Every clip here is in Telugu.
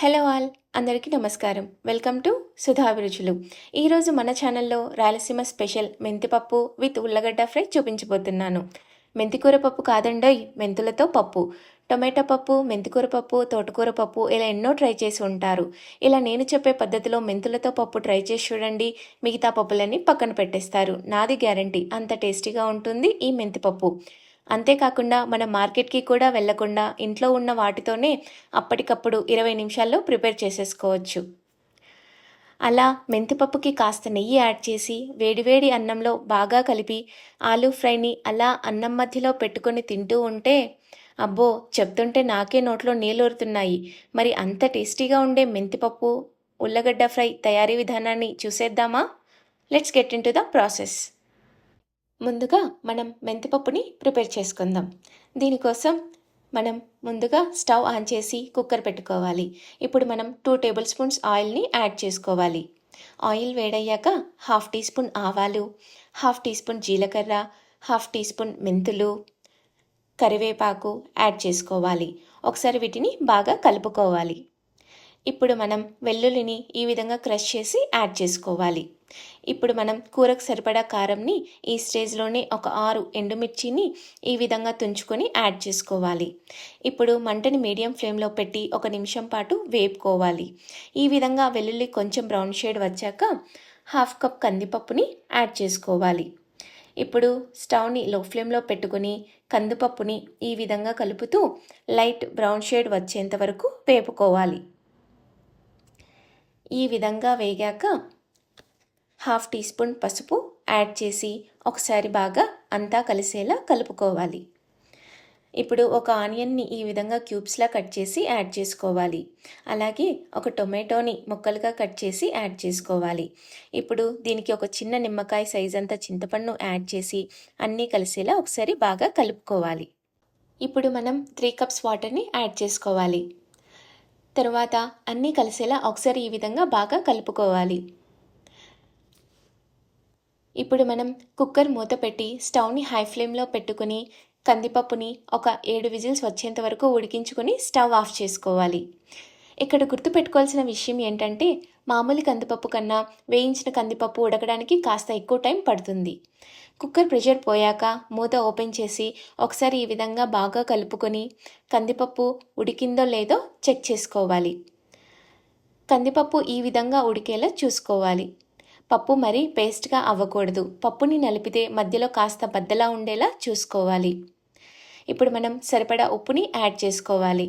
హలో ఆల్ అందరికీ నమస్కారం. వెల్కమ్ టు సుధాభిరుచులు ఈరోజు మన ఛానల్లో రాయలసీమ స్పెషల్ మెంతిపప్పు విత్ ఉల్లగడ్డ ఫ్రై చూపించబోతున్నాను. మెంతికూర పప్పు కాదండోయ్ మెంతులతో పప్పు. టొమాటో పప్పు మెంతికూర పప్పు తోటకూర పప్పు ఇలా ఎన్నో ట్రై చేసి ఉంటారు. ఇలా నేను చెప్పే పద్ధతిలో మెంతులతో పప్పు ట్రై చేసి చూడండి. మిగతా పప్పులన్నీ పక్కన పెట్టేస్తారు. నాది గ్యారంటీ. అంత టేస్టీగా ఉంటుంది ఈ మెంతిపప్పు. అంతేకాకుండా మన మార్కెట్కి కూడా వెళ్ళకుండా ఇంట్లో ఉన్న వాటితోనే అప్పటికప్పుడు ఇరవై నిమిషాల్లో ప్రిపేర్ చేసేసుకోవచ్చు. అలా మెంతిపప్పుకి కాస్త నెయ్యి యాడ్ చేసి వేడివేడి అన్నంలో బాగా కలిపి ఆలూ ఫ్రైని అలా అన్నం మధ్యలో పెట్టుకొని తింటూ ఉంటే అబ్బో చెప్తుంటే నాకే నోట్లో నీళ్ళూరుతున్నాయి. మరి అంత టేస్టీగా ఉండే మెంతిపప్పు ఉల్లగడ్డ ఫ్రై తయారీ విధానాన్ని చూసేద్దామా? Let's get into the process. ముందుగా మనం మెంతిపప్పుని ప్రిపేర్ చేసుకుందాం. దీనికోసం మనం ముందుగా స్టవ్ ఆన్ చేసి కుక్కర్ పెట్టుకోవాలి. ఇప్పుడు మనం టూ టేబుల్ స్పూన్స్ ఆయిల్ని యాడ్ చేసుకోవాలి. ఆయిల్ వేడయ్యాక హాఫ్ టీ స్పూన్ ఆవాలు హాఫ్ టీ స్పూన్ జీలకర్ర హాఫ్ టీ స్పూన్ మెంతులు కరివేపాకు యాడ్ చేసుకోవాలి. ఒకసారి వీటిని బాగా కలుపుకోవాలి. ఇప్పుడు మనం వెల్లుల్లిని ఈ విధంగా క్రష్ చేసి యాడ్ చేసుకోవాలి. ఇప్పుడు మనం కూరకు సరిపడా కారంని ఈ స్టేజ్లోనే ఒక ఆరు ఎండుమిర్చిని ఈ విధంగా తుంచుకొని యాడ్ చేసుకోవాలి. ఇప్పుడు మంటని మీడియం ఫ్లేమ్లో పెట్టి ఒక నిమిషం పాటు వేపుకోవాలి. ఈ విధంగా వెల్లుల్లి కొంచెం బ్రౌన్ షేడ్ వచ్చాక హాఫ్ కప్ కందిపప్పుని యాడ్ చేసుకోవాలి. ఇప్పుడు స్టవ్ని లో ఫ్లేమ్లో పెట్టుకుని కందిపప్పుని ఈ విధంగా కలుపుతూ లైట్ బ్రౌన్ షేడ్ వచ్చేంత వరకు వేపుకోవాలి. ఈ విధంగా వేగాక హాఫ్ టీ స్పూన్ పసుపు యాడ్ చేసి ఒకసారి బాగా అంతా కలిసేలా కలుపుకోవాలి. ఇప్పుడు ఒక ఆనియన్ని ఈ విధంగా క్యూబ్స్లా కట్ చేసి యాడ్ చేసుకోవాలి. అలాగే ఒక టొమాటోని ముక్కలుగా కట్ చేసి యాడ్ చేసుకోవాలి. ఇప్పుడు దీనికి ఒక చిన్న నిమ్మకాయ సైజ్ అంత చింతపండు యాడ్ చేసి అన్నీ కలిసేలా ఒకసారి బాగా కలుపుకోవాలి. ఇప్పుడు మనం త్రీ కప్స్ వాటర్ని యాడ్ చేసుకోవాలి. తర్వాత అన్నీ కలిసేలా ఒకసారి ఈ విధంగా బాగా కలుపుకోవాలి. ఇప్పుడు మనం కుక్కర్ మూత పెట్టి స్టవ్ని హై ఫ్లేమ్లో పెట్టుకుని కందిపప్పుని ఒక ఏడు విజిల్స్ వచ్చేంత వరకు ఉడికించుకొని స్టవ్ ఆఫ్ చేసుకోవాలి. ఇక్కడ గుర్తుపెట్టుకోవాల్సిన విషయం ఏంటంటే మామూలు కందిపప్పు కన్నా వేయించిన కందిపప్పు ఉడకడానికి కాస్త ఎక్కువ టైం పడుతుంది. కుక్కర్ ప్రెషర్ పోయాక మూత ఓపెన్ చేసి ఒకసారి ఈ విధంగా బాగా కలుపుకొని కందిపప్పు ఉడికిందో లేదో చెక్ చేసుకోవాలి. కందిపప్పు ఈ విధంగా ఉడికేలా చూసుకోవాలి. పప్పు మరీ పేస్ట్గా అవ్వకూడదు. పప్పుని నలిపితే మధ్యలో కాస్త బద్దలా ఉండేలా చూసుకోవాలి. ఇప్పుడు మనం సరిపడా ఉప్పుని యాడ్ చేసుకోవాలి.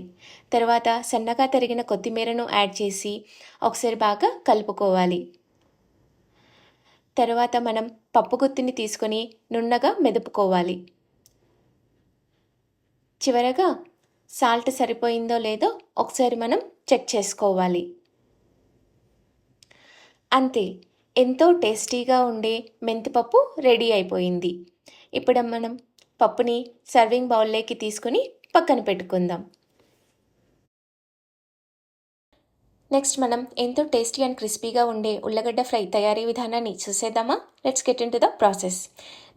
తర్వాత సన్నగా తరిగిన కొత్తిమీరను యాడ్ చేసి ఒకసారి బాగా కలుపుకోవాలి. తర్వాత మనం పప్పు గుత్తిని తీసుకొని నున్నగా మెదుపుకోవాలి. చివరగా సాల్ట్ సరిపోయిందో లేదో ఒకసారి మనం చెక్ చేసుకోవాలి. అంతే ఎంతో టేస్టీగా ఉండే మెంతిపప్పు రెడీ అయిపోయింది. ఇప్పుడు మనం పప్పుని సర్వింగ్ బౌల్లోకి తీసుకుని పక్కన పెట్టుకుందాం. నెక్స్ట్ మనం ఎంతో టేస్టీ అండ్ క్రిస్పీగా ఉండే ఉల్లగడ్డ ఫ్రై తయారీ విధానాన్ని చూసేద్దామా? Let's get into the process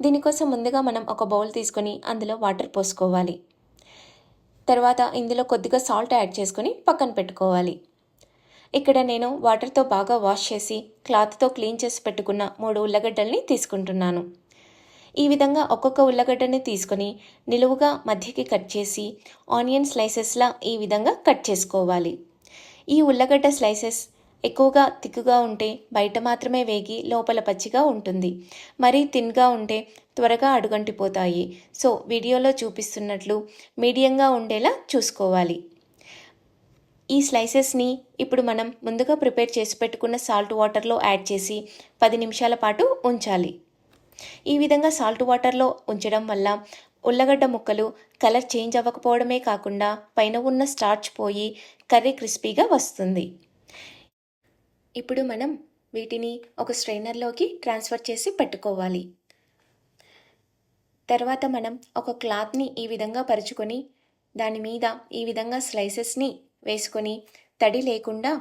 దీనికోసం ముందుగా మనం ఒక బౌల్ తీసుకొని అందులో వాటర్ పోసుకోవాలి. తర్వాత ఇందులో కొద్దిగా సాల్ట్ యాడ్ చేసుకొని పక్కన పెట్టుకోవాలి. ఇక్కడ నేను వాటర్తో బాగా వాష్ చేసి క్లాత్తో క్లీన్ చేసి పెట్టుకున్న మూడు ఉల్లగడ్డల్ని తీసుకుంటున్నాను. ఈ విధంగా ఒక్కొక్క ఉల్లగడ్డని తీసుకొని నిలువుగా మధ్యకి కట్ చేసి ఆనియన్ స్లైసెస్లా ఈ విధంగా కట్ చేసుకోవాలి. ఈ ఉల్లగడ్డ స్లైసెస్ ఎక్కువగా తిక్కుగా ఉంటే బయట మాత్రమే వేగి లోపల పచ్చిగా ఉంటుంది. మరీ తిన్గా ఉంటే త్వరగా అడుగంటిపోతాయి. సో వీడియోలో చూపిస్తున్నట్లు మీడియంగా ఉండేలా చూసుకోవాలి. ఈ స్లైసెస్ని ఇప్పుడు మనం ముందుగా ప్రిపేర్ చేసి పెట్టుకున్న సాల్ట్ వాటర్లో యాడ్ చేసి పది నిమిషాల పాటు ఉంచాలి. ఈ విధంగా సాల్ట్ వాటర్లో ఉంచడం వల్ల ఉల్లగడ్డ ముక్కలు కలర్ చేంజ్ అవ్వకపోవడమే కాకుండా పైన ఉన్న స్టార్చ్ పోయి కర్రీ క్రిస్పీగా వస్తుంది. ఇప్పుడు మనం వీటిని ఒక స్ట్రైనర్లోకి ట్రాన్స్ఫర్ చేసి పెట్టుకోవాలి. తర్వాత మనం ఒక క్లాత్ని ఈ విధంగా పరుచుకొని దాని మీద ఈ విధంగా స్లైసెస్ని వేసుకొని తడి లేకుండా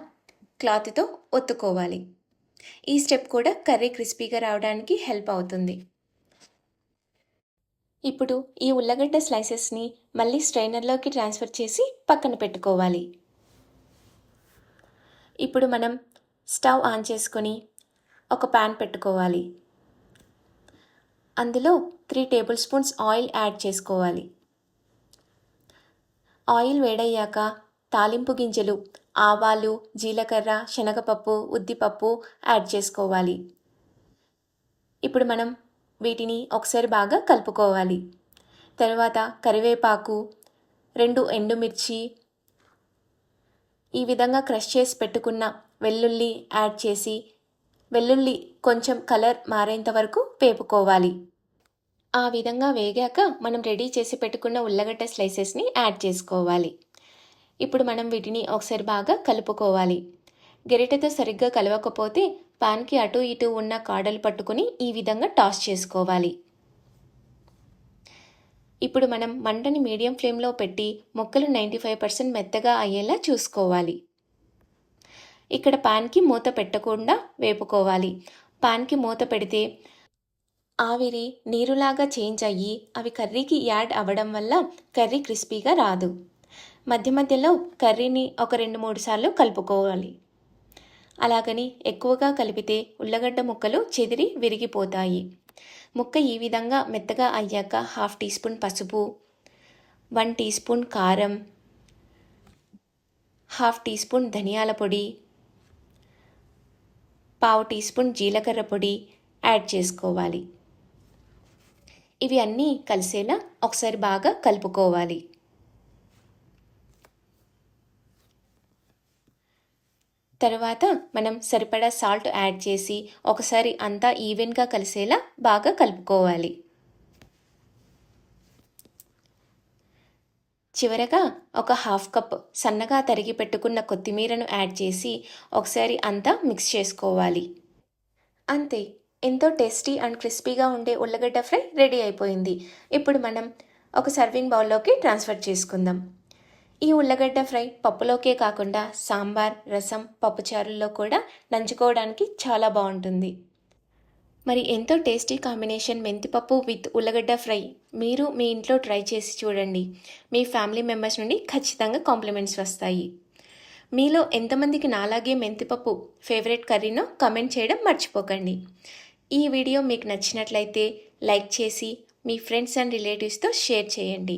క్లాత్తో ఒత్తుకోవాలి. ఈ స్టెప్ కూడా కర్రీ క్రిస్పీగా రావడానికి హెల్ప్ అవుతుంది. ఇప్పుడు ఈ ఉల్లగడ్డ స్లైసెస్ని మళ్ళీ స్ట్రైనర్లోకి ట్రాన్స్ఫర్ చేసి పక్కన పెట్టుకోవాలి. ఇప్పుడు మనం స్టవ్ ఆన్ చేసుకొని ఒక ప్యాన్ పెట్టుకోవాలి. అందులో three tablespoons oil add చేసుకోవాలి. ఆయిల్ వేడయ్యాక తాలింపు గింజలు ఆవాలు జీలకర్ర శనగపప్పు ఉద్దిపప్పు యాడ్ చేసుకోవాలి. ఇప్పుడు మనం వీటిని ఒకసారి బాగా కలుపుకోవాలి. తర్వాత కరివేపాకు రెండు ఎండుమిర్చి ఈ విధంగా క్రష్ చేసి పెట్టుకున్న వెల్లుల్లి యాడ్ చేసి వెల్లుల్లి కొంచెం కలర్ మారేంత వరకు వేపుకోవాలి. ఆ విధంగా వేగాక మనం రెడీ చేసి పెట్టుకున్న ఉల్లగడ్డ స్లైసెస్ని యాడ్ చేసుకోవాలి. ఇప్పుడు మనం వీటిని ఒకసారి బాగా కలుపుకోవాలి. గెరిటతో సరిగ్గా కలవకపోతే పాన్కి అటు ఇటు ఉన్న కాడలు పట్టుకుని ఈ విధంగా టాస్ చేసుకోవాలి. ఇప్పుడు మనం మంటని మీడియం ఫ్లేమ్లో పెట్టి ముక్కలు నైంటీ ఫైవ్ పర్సెంట్ మెత్తగా అయ్యేలా చూసుకోవాలి. ఇక్కడ పాన్కి మూత పెట్టకుండా వేపుకోవాలి. పాన్కి మూత పెడితే ఆవిరి నీరులాగా చేంజ్ అయ్యి అవి కర్రీకి యాడ్ అవ్వడం వల్ల కర్రీ క్రిస్పీగా రాదు. మధ్య మధ్యలో కర్రీని ఒక రెండు మూడు సార్లు కలుపుకోవాలి. అలాగని ఎక్కువగా కలిపితే ఉల్లగడ్డ ముక్కలు చెదిరి విరిగిపోతాయి. ముక్క ఈ విధంగా మెత్తగా అయ్యాక హాఫ్ టీ స్పూన్ పసుపు వన్ టీ స్పూన్ కారం హాఫ్ టీ స్పూన్ ధనియాల పొడి పావు టీ స్పూన్ జీలకర్ర పొడి యాడ్ చేసుకోవాలి. ఇవి అన్నీ కలిసేలా ఒకసారి బాగా కలుపుకోవాలి. తర్వాత మనం సరిపడా సాల్ట్ యాడ్ చేసి ఒకసారి అంతా ఈవెన్గా కలిసేలా బాగా కలుపుకోవాలి. చివరగా ఒక హాఫ్ కప్ సన్నగా తరిగి పెట్టుకున్న కొత్తిమీరను యాడ్ చేసి ఒకసారి అంతా మిక్స్ చేసుకోవాలి. అంతే ఎంతో టేస్టీ అండ్ క్రిస్పీగా ఉండే ఉల్లగడ్డ ఫ్రై రెడీ అయిపోయింది. ఇప్పుడు మనం ఒక సర్వింగ్ బౌల్లోకి ట్రాన్స్ఫర్ చేసుకుందాం. ఈ ఉల్లగడ్డ ఫ్రై పప్పులోకే కాకుండా సాంబార్ రసం పప్పుచారుల్లో కూడా నంచుకోవడానికి చాలా బాగుంటుంది. మరి ఎంతో టేస్టీ కాంబినేషన్ మెంతిపప్పు విత్ ఉల్లగడ్డ ఫ్రై మీరు మీ ఇంట్లో ట్రై చేసి చూడండి. మీ ఫ్యామిలీ మెంబర్స్ నుండి ఖచ్చితంగా కాంప్లిమెంట్స్ వస్తాయి. మీలో ఎంతమందికి నాలాగే మెంతిపప్పు ఫేవరెట్ కర్రీనో కమెంట్ చేయడం మర్చిపోకండి. ఈ వీడియో మీకు నచ్చినట్లయితే లైక్ చేసి మీ ఫ్రెండ్స్ అండ్ రిలేటివ్స్తో షేర్ చేయండి.